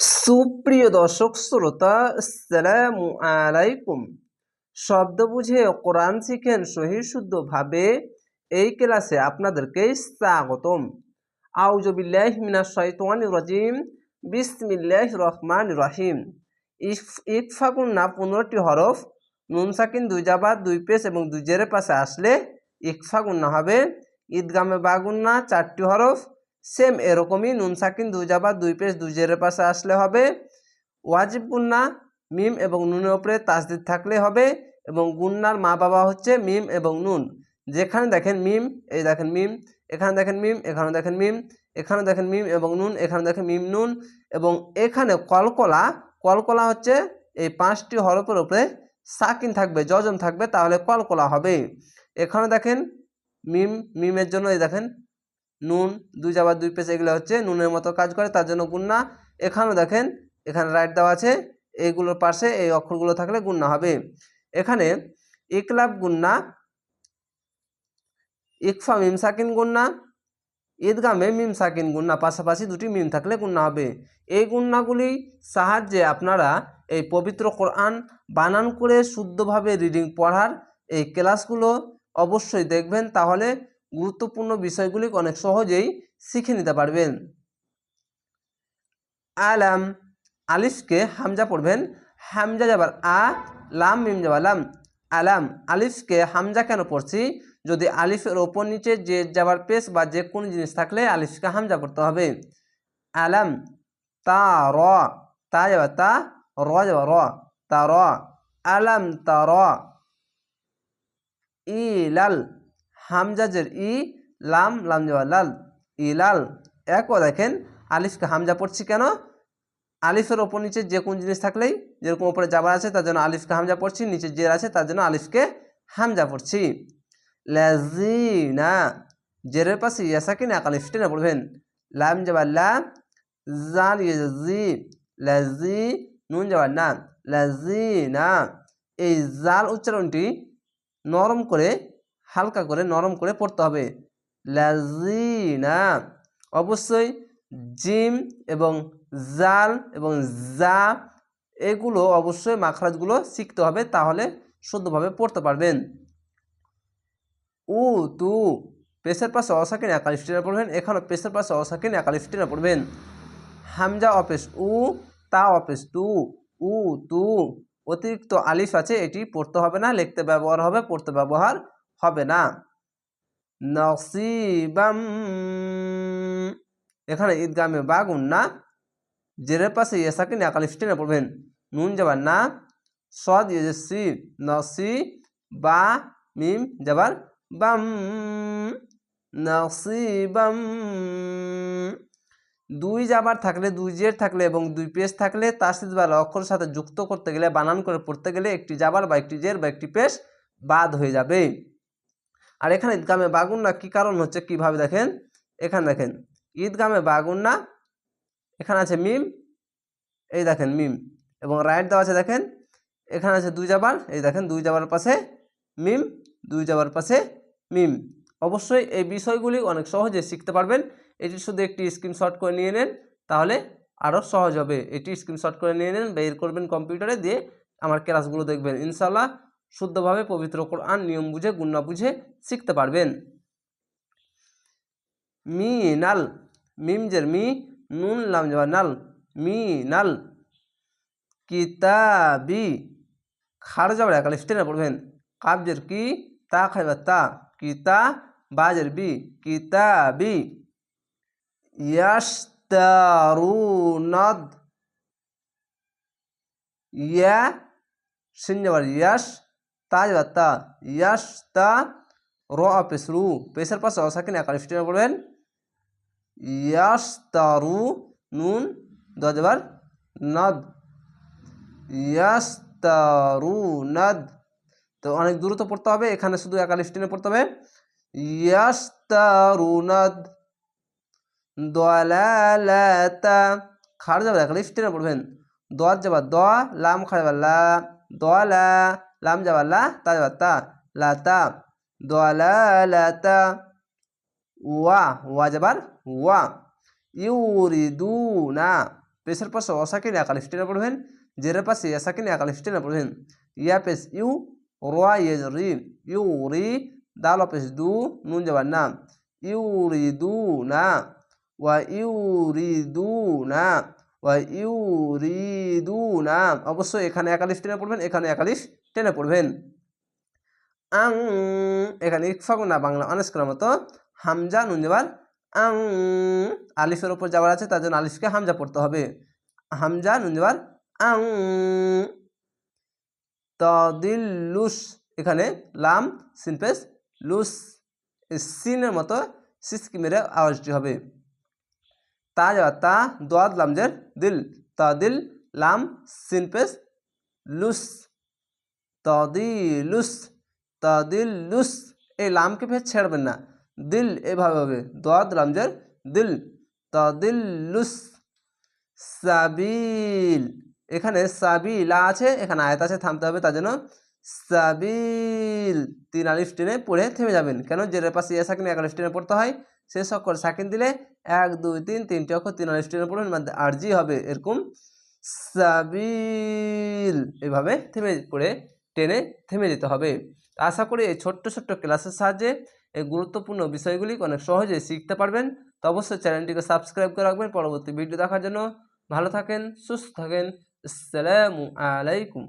সুপ্রিয় দর্শক, শ্রোতা, আসসালামু আলাইকুম। শব্দ বুঝে কোরআন শিখেন সহি শুদ্ধভাবে এই ক্লাসে আপনাদেরকে স্বাগতম। আউজবিল্লাহ মিনাশ শাইতানির রাজিম। বিসমিল্লাহ রহমান রহিম। ইকফা গুন্না পনেরোটি হরফ। নুন সাকিন দুই জাবার দুই পেশ এবং দুই জেরের পাশে আসলে ইকফা গুন্না হবে। ঈদগামে বাগুন্না চারটি হরফ। সেম এরকমই নুন, সাকিন, দুই জাবার দুই পেশ দুই জেরের পাশে আসলে হবে। ওয়াজিব গুন্না, মিম এবং নুনের ওপরে তাসদিদ থাকলে হবে এবং গুন্নার মা বাবা হচ্ছে মিম এবং নুন। যেখানে দেখেন মিম, এই দেখেন মিম, এখানে দেখেন মিম, এখানে দেখেন মিম, এখানে দেখেন মিম এবং নুন, এখানে দেখেন মিম, নুন এবং এখানে কলকলা কলকলা হচ্ছে এই পাঁচটি হরফের উপরে সাকিন থাকবে, যজম থাকবে, তাহলে কলকলা হবে। এখানে দেখেন মিম, মিমের জন্য এই দেখেন নুন, দুই জাবার দুই পেশ এগুলো হচ্ছে নুনের মতো কাজ করে, তার জন্য গুন্না। এখানেও দেখেন, এখানে রাইট দেওয়া আছে, এইগুলোর পাশে এই অক্ষরগুলো থাকলে গুন্না হবে। এখানে ইকলাব গুন্না, ইকফা মিম সাকিন গুন্না ঈদগামে মিম সাকিন পাশাপাশি দুটি মিম থাকলে গুন্না হবে। এই গুন্নাগুলি সাহায্যে আপনারা এই পবিত্র কোরআন বানান করে শুদ্ধভাবে রিডিং পড়ার এই ক্লাসগুলো অবশ্যই দেখবেন, তাহলে গুরুত্বপূর্ণ বিষয়গুলি অনেক সহজেই শিখে নিতে পারবেন। আলাম, আলিফকে হামজা পড়বেন। হামজা যাবার আ, লাম, মিম যাবার লাম। আলাম, আলিফকে হামজা কেন পড়ছি? যদি আলিফের ওপর নিচে যে যাবার পেস বা যে কোনো জিনিস থাকলে আলিফকে হামজা পড়তে হবে। আলাম, তা, র, তা যাবার তা, র যাবার র, তা, র। আলাম, তা, র। ইলাল হামজাজের ই, লাম লাম যাওয়া লাল ইলাল একও দেখেন, আলিফকে হামজা পড়ছি কেন? আলিফের ওপর নিচে যে কোন জিনিস থাকলেই, যেরকম ওপরে যাবার আছে তার জন্য আলিফকে হামজা পড়ছি, নিচে জের আছে তার জন্য আলিফকে হামজা পড়ছি। লাজিনা জেরের পাশে ইয়াসাকে না আলিফ টেনে পড়বেন। লাম যাবার লা, জাল জি লাজি নুন যাবার না লাজিনা এই জাল উচ্চারণটি নরম করে হালকা করে নরম করে পড়তে হবে। লাজিনা। অবশ্যই জিম এবং জাল এবং জা এগুলো অবশ্যই মাখরাজগুলো শিখতে হবে, তাহলে শুদ্ধভাবে পড়তে পারবেন। উ তু। পেশের পাশে অসাকিন একালিফ টেনে পড়বেন এখানে পেশের পাশে অসাকিন একালিফ টেনে পড়বেন। হামজা অপেশ উ, তা অপেশ তু। উ তু। অতিরিক্ত আলিফ আছে, এটি পড়তে হবে না, লিখতে ব্যবহার হবে, পড়তে ব্যবহার হবে না। নসিবাম এখানে ঈদগামে বাগুন না। জেরের পাশে ইয়েসাকে নাকালিফ স্টেনে পড়বেন। নুন যাবার না। সদ ইয়েসি নসি বা মিম যাবার বাম। নসিবাম দুই যাবার থাকলে, দুই জের থাকলে এবং দুই পেশ থাকলে তাসিদ বা অক্ষরের সাথে যুক্ত করতে গেলে, বানান করে পড়তে গেলে একটি যাবার বা একটি জের বা একটি পেশ বাদ হয়ে যাবে। আর এখানে ঈদগামে বাগুন্না কি কারণ হচ্ছে কীভাবে দেখেন? এখানে দেখেন ঈদগামে বাগুন্না এখানে আছে মিম, এই দেখেন মিম, এবং রাইট দেওয়া আছে দেখেন, এখানে আছে দুই যাবার এই দেখেন দুই যাবার পাশে মিম, দুই যাবার পাশে মিম। অবশ্যই এই বিষয়গুলি অনেক সহজে শিখতে পারবেন। এটি শুধু একটি স্ক্রিনশট করে নিয়ে নেন, তাহলে আরও সহজ হবে। এটি স্ক্রিনশট করে নিয়ে নেন, বের করবেন কম্পিউটারে, দিয়ে আমার ক্লাসগুলো দেখবেন। ইনশাল্লাহ শুদ্ধভাবে পবিত্র কোরআন নিয়ম বুঝে, গুন্না বুঝে শিখতে পারবেন। মি নাল মিমজের মি, নুন লাম যাবা নাল, মি নাল, কিতাবি খাড় যাবার একাল স্টেনে পড়বেন। কাবজের কি, তা খাইবা তা, কিতা বাজের বি, কিতাবি ইয়াস্তারুনাদ ইয়া, সিন যাবার ইয়াস তা যাবার তা ইয়াস তা র পেস রু পেসের পাশে অসাকিন একাল স্টেনে পড়বেন। ইয়াস তারু নুন দ যাবার নদ। ইয়াস তারু নদ। তো অনেক দূরত্ব পড়তে হবে। এখানে শুধু একাল স্টেনে পড়তে হবে। ইয়াস তারু নদ। দলালাতা। খাড় যাবার একাল পড়বেন। দোয়ার যাবার দ, লাম খাড় লা। দলা লাম যাবার লা তা যাবার তা লাতা দলালাতা ওয়া ওয়া যাবার ওয়া ইউরিদুনা পেশের পাশে অসাকিন একালিফ টেনে পড়বেন জেরের পাশে এসাকিন একালিফ টেনে পড়বেন ইয়া পেশ ইউ রোয়া ইয়েজ রি ইউ রি দাল পেশ দু নুন যাবার না ইউ রি দু না ওয়া ইউ অবশ্যই এখানে একালিফ টেনে পড়বেন, এখানে একালিফ টেনে পড়বেন। আং, এখানে ইকফাগু না বাংলা অনেস করার মতো। হামজা নুন যাবার আং, আলিফের ওপর যাবার আছে, তার জন্য আলিফকে হামজা পড়তে হবে। হামজা নুন যাবার আং তদিল্লুস এখানে লাম, সিনপেস, লুস, সিনের মতো সিসকি মেরে আওয়াজটি হবে। তা যাওয়া তা দোয়াদ লামজের দিল। তদিল লাম সিনপেস লুস। তদিলুস তদিল্লুস এই লামকে ফের ছেড়বেন না। দিল এভাবে হবে, দোয়াদ লামজের দিল। তদিল্লুস সাবিল, এখানে সাবিলা আছে, এখানে আয়াত আছে, থামতে হবে তার জন্য। সাবিল, তিন আলিফ টেনে পড়ে থেমে যাবেন। কেন? জেরের পাশে ইয়া সাকিন এক আলিফ টেনে পড়তে হয়, সে অক্ষর সাকিন দিলে এক, দুই, তিন তিনটে অক্ষর, তিন আলিফ টেনে পড়বেন মধ্যে আরজি হবে এরকম। সাবিল, এভাবে থেমে পড়ে, টেনে থেমে যেতে হবে। আশা করি এই ছোট্ট ছোট্ট ক্লাসের সাহায্যে এই গুরুত্বপূর্ণ বিষয়গুলি অনেক সহজে শিখতে পারবেন। তো অবশ্যই চ্যানেলটিকে সাবস্ক্রাইব করে রাখবেন। পরবর্তী ভিডিও দেখার জন্য ভালো থাকেন, সুস্থ থাকেন। আসসালামু আলাইকুম।